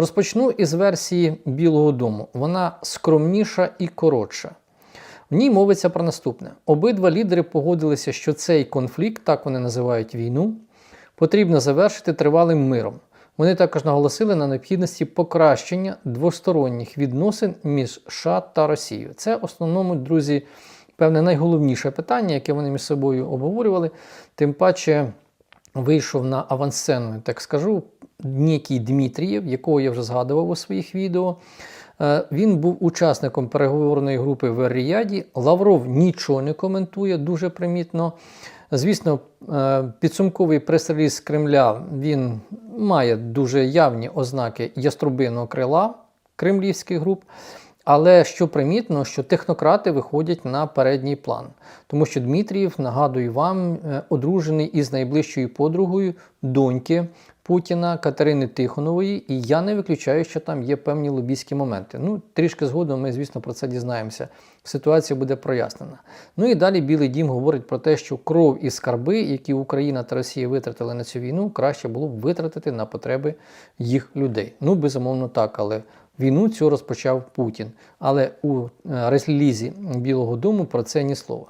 Розпочну із версії Білого Дому. Вона скромніша і коротша. В ній мовиться про наступне: обидва лідери погодилися, що цей конфлікт, так вони називають війну, потрібно завершити тривалим миром. Вони також наголосили на необхідності покращення двосторонніх відносин між США та Росією. Це в основному, друзі, певне найголовніше питання, яке вони між собою обговорювали. Тим паче вийшов на авансцену, так скажу, некий Дмитрієв, якого я вже згадував у своїх відео. Е, Він був учасником переговорної групи в Ріяді. Лавров нічого не коментує, дуже примітно. Звісно, е, підсумковий прес-реліз Кремля він має дуже явні ознаки яструбиного крила кремлівських груп. Але що примітно, що технократи виходять на передній план, тому що Дмитрієв, нагадую вам, е, одружений із найближчою подругою доньки Путіна Катерини Тихонової, і я не виключаю, що там є певні лобійські моменти. Ну, трішки згодом ми, звісно, про це дізнаємося. Ситуація буде прояснена. Ну і далі Білий Дім говорить про те, що кров і скарби, які Україна та Росія витратили на цю війну, краще було б витратити на потреби їх людей. Ну, безумовно, так, але Війну цю розпочав Путін, але у реслізі релізі Білого Дому про це ні слова.